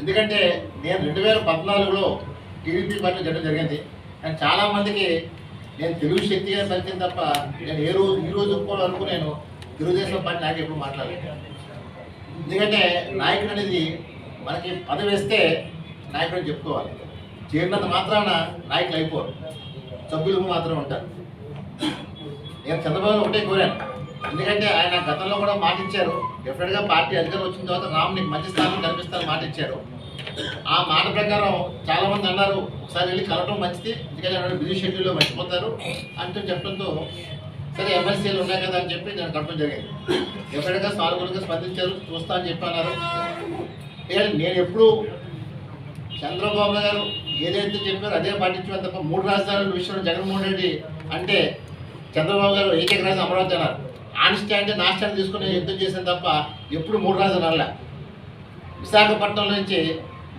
ఎందుకంటే నేను రెండు వేల పద్నాలుగులో టీడీపీ పార్టీ జరగడం జరిగింది. కానీ చాలా మందికి నేను తెలుగు శక్తిగా పరిచయం తప్ప నేను ఏ రోజు ఈ రోజు కూడా నేను తెలుగుదేశం పార్టీ నాకు ఎప్పుడు మాట్లాడలేదు. ఎందుకంటే నాయకుడు అనేది మనకి పదవి వేస్తే నాయకుడు అని చెప్పుకోవాలి. చేరినంత మాత్రాన నాయకులు అయిపోరు. సభ్యులకు మాత్రం ఉంటారు. నేను చంద్రబాబు ఒకటే కోరాను. ఎందుకంటే ఆయన గతంలో కూడా మాట ఇచ్చారు డెఫినెట్గా పార్టీ అధికారం వచ్చిన తర్వాత రామ్ నీకు మంచి స్థానం కల్పిస్తారని మాట ఇచ్చారు ఆ మాట ప్రకారం చాలా మంది అన్నారు ఒకసారి వెళ్ళి కలవడం మంచిది ఎందుకంటే బిజీ షెడ్యూల్లో మర్చిపోతారు. అంటూ చెప్పడంతో సరే ఎమ్మెల్సీలు ఉన్నాయి కదా అని చెప్పి నేను కలపడం జరిగింది. డెఫినెట్గా సానుకూలంగా స్పందించారు చూస్తా అని చెప్పి అన్నారు. నేను ఎప్పుడు చంద్రబాబు గారు ఏదైతే చెప్పారో అదే పాటించారు తప్ప మూడు రాజధానుల విషయంలో జగన్మోహన్ రెడ్డి అంటే చంద్రబాబు గారు ఏకైక రాజధాని అమరావతి అన్నారు. ఆన్ అంటే నా తీసుకుని యుద్ధం చేశాను తప్ప ఎప్పుడు మూడు రాజధానుల విశాఖపట్నం నుంచి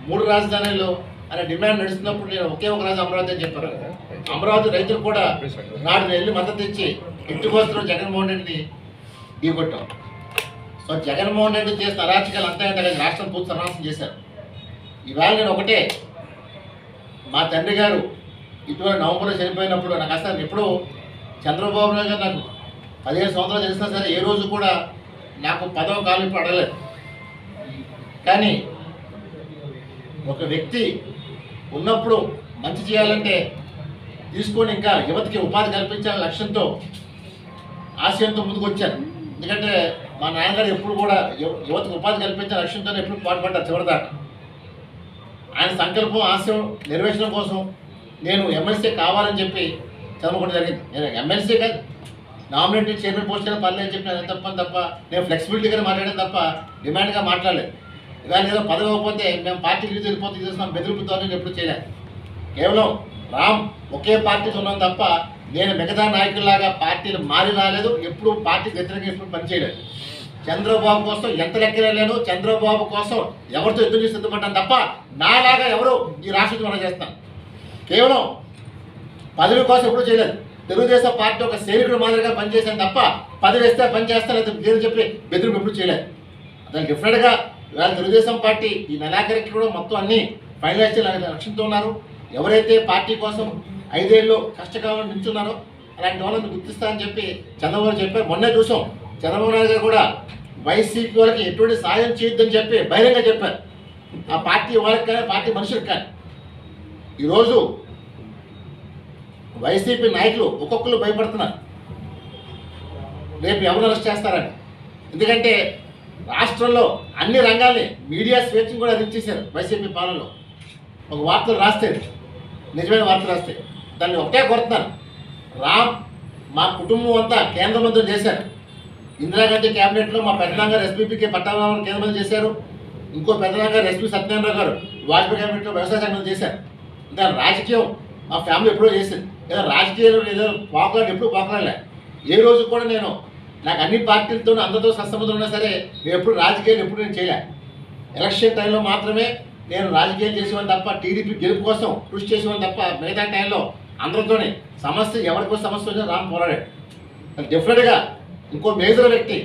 మూడు రాజధానులు అనే డిమాండ్ నడుస్తున్నప్పుడు నేను ఒకే ఒక రాజు అమరావతి అని చెప్పారు అమరావతి రైతులు కూడా నాడు వెళ్ళి మద్దతు ఇచ్చి ఎట్టుకోస్తున్న జగన్మోహన్ రెడ్డిని ఢీకొట్టాం. సో జగన్మోహన్ రెడ్డి చేసిన అరాచకాలు అంతా ఇంత రాష్ట్రం పూర్తి సర్వనాశనం చేశారు. ఇవాళ నేను ఒకటే మా తండ్రి గారు ఇటువంటి నవంబర్లో చనిపోయినప్పుడు నాకు అసలు ఎప్పుడూ చంద్రబాబు నాయుడు గారు నాకు పదిహేను సంవత్సరాలు చేసినా సరే ఏ రోజు కూడా నాకు పదవ కాలం పడలేదు అడగలేదు. కానీ ఒక వ్యక్తి ఉన్నప్పుడు మంచి చేయాలంటే తీసుకొని ఇంకా యువతకి ఉపాధి కల్పించాలనే లక్ష్యంతో ఆశయంతో ముందుకు వచ్చాను. ఎందుకంటే మా నాన్నగారు ఎప్పుడు కూడా యువతకు ఉపాధి కల్పించే లక్ష్యంతో ఎప్పుడు పాటుపడ్డారు చివరిదాకా. ఆయన సంకల్పం ఆశయం నెరవేర్చడం కోసం నేను ఎమ్మెల్సీ కావాలని చెప్పి చదువుకోవడం జరిగింది. నేను ఎమ్మెల్సీ కాదు నామినేటెడ్ చైర్మన్ పోస్ట్ అయినా పర్లేదు చెప్పిన నేను తప్పని తప్ప నేను ఫ్లెక్సిబిలిటీగా మాట్లాడాను తప్ప డిమాండ్గా మాట్లాడలేదు. ఇవాళ ఏదో పదవి అవ్వకపోతే మేము పార్టీ రీతి వెళ్ళిపోతే చేస్తున్నాం బెదిరిపుతో నేను ఎప్పుడు చేయలేదు కేవలం రామ్ ఒకే పార్టీతో ఉన్నాం తప్ప నేను మిగతా నాయకుల్లాగా పార్టీలు మారి రాలేదు ఎప్పుడు పార్టీ వ్యతిరేకంగా ఎప్పుడు పనిచేయలేదు చంద్రబాబు కోసం ఎంత లెక్కలేను చంద్రబాబు కోసం ఎవరితో యుద్ధం చేసి సిద్ధపడ్డాను తప్ప నాలాగా ఎవరు ఈ రాష్ట్రం మనం చేస్తాను కేవలం పదవి కోసం ఎప్పుడు చేయలేదు. తెలుగుదేశం పార్టీ ఒక సైనికుడు మాదిరిగా పనిచేశాను తప్ప పది వేస్తే పని చేస్తాను పేరు చెప్పి బెదిరింపు ఎప్పుడు చేయలేదు. దానికి డిఫరెంట్గా ఇవాళ తెలుగుదేశం పార్టీ ఈ నెలాఖరికి కూడా మొత్తం అన్ని ఫైనలైజ్ చేయాలని లక్ష్యంతో ఉన్నారు. ఎవరైతే పార్టీ కోసం ఐదేళ్ళు కష్టకాలం నిల్చున్నారో అలాంటి వాళ్ళని గుర్తిస్తా అని చెప్పి చంద్రబాబు చెప్పారు. మొన్నే చూసాం. చంద్రబాబు నాయుడు గారు కూడా వైసీపీ వాళ్ళకి ఎటువంటి సాయం చేయొద్దని చెప్పి బహిరంగ చెప్పారు. ఆ పార్టీ వాళ్ళకి కానీ పార్టీ మనుషులకు కానీ. ఈరోజు వైసీపీ నాయకులు ఒక్కొక్కరు భయపడుతున్నారు. రేపు ఎవరు అరెస్ట్ చేస్తారని. ఎందుకంటే రాష్ట్రంలో అన్ని రంగాల్ని మీడియా స్వేచ్ఛను కూడా అందించేశారు వైసీపీ పాలనలో. ఒక వార్తలు రాస్తే నిజమైన వార్తలు రాస్తే దాన్ని ఒకటే కోరుతున్నారు రామ్ మా కుటుంబం అంతా కేంద్ర మంత్రులు చేశారు. ఇందిరాగాంధీ క్యాబినెట్లో మా పెద్దనాగారు ఎస్పీపీకి పట్టాభావం కేంద్ర మంత్రి చేశారు. ఇంకో పెద్దనాగారు ఎస్పీ సత్యనారాయణ గారు వాజ్పేయి క్యాబినెట్లో వ్యవసాయ శాఖ మంత్రి చేశారు. దాని రాజకీయం మా ఫ్యామిలీ ఎప్పుడో చేసింది. ఏదో రాజకీయాలు ఏదో పాకులాడి ఎప్పుడు పాకులాడలే ఏ రోజు కూడా నేను నాకు అన్ని పార్టీలతో అందరితో సత్సంబంధం ఉన్నా సరే నేను ఎప్పుడు రాజకీయాలు ఎప్పుడు నేను చేయలే. ఎలక్షన్ టైంలో మాత్రమే నేను రాజకీయాలు చేసేవాడిని తప్ప టీడీపీ గెలుపు కోసం కృషి చేసేవాడిని తప్ప మిగతా టైంలో అందరితోనే సమస్య ఎవరికో సమస్య వచ్చినా రామ్ పోరాడాడు డెఫినెట్గా ఇంకో మేజర్ వ్యక్తి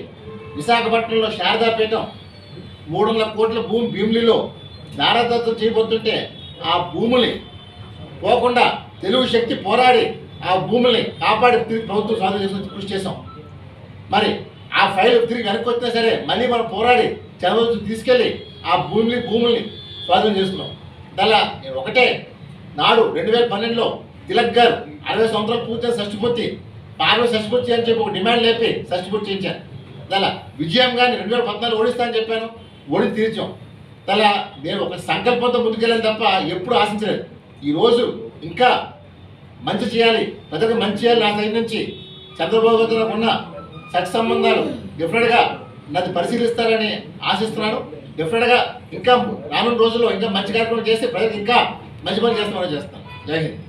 విశాఖపట్నంలో శారదాపీఠం మూడు వందల కోట్ల భూమి భీమిలిలో దారదత్తం చేయబోతుంటే ఆ భూముల్ని పోకుండా తెలుగు శక్తి పోరాడి ఆ భూముల్ని కాపాడి తిరిగి ప్రభుత్వం స్వాధీనం చేసుకుని కృషి చేసాం మరి ఆ ఫైల్ తిరిగి వెనక్కి వచ్చినా సరే మళ్ళీ మనం పోరాడి చంద్రబాబు తీసుకెళ్ళి ఆ భూమిని భూముల్ని స్వాధీనం చేసుకున్నాం. దానిలా నేను ఒకటే నాడు రెండు వేల పన్నెండులో తిలక్ గారు అరవై సంవత్సరాలు పూర్తి షష్టిపూర్తి పార్వతి షష్టిపూర్తి అని చెప్పి ఒక డిమాండ్ లేపి షష్టిపూర్తి చేయించాను దానిలా విజయం కానీ రెండు వేల పద్నాలుగు ఓడిస్తా అని చెప్పాను. ఓడి తీర్చాం. అలా నేను ఒక సంకల్పంతో ముందుకెళ్ళాను తప్ప ఎప్పుడు ఆశించలేదు. ఈరోజు ఇంకా మంచి చేయాలి. ప్రజలకు మంచి చేయాలి నా సైడ్ నుంచి. చంద్రబాబు ఉన్న సత్ సంబంధాలు డెఫినెట్గా నన్ను పరిశీలిస్తారని ఆశిస్తున్నాను. డెఫినెట్గా ఇంకా రానున్న రోజుల్లో ఇంకా మంచి కార్యక్రమం చేసి ప్రజలకు ఇంకా మంచి పని చేస్తామని చేస్తాను. జై హింద్.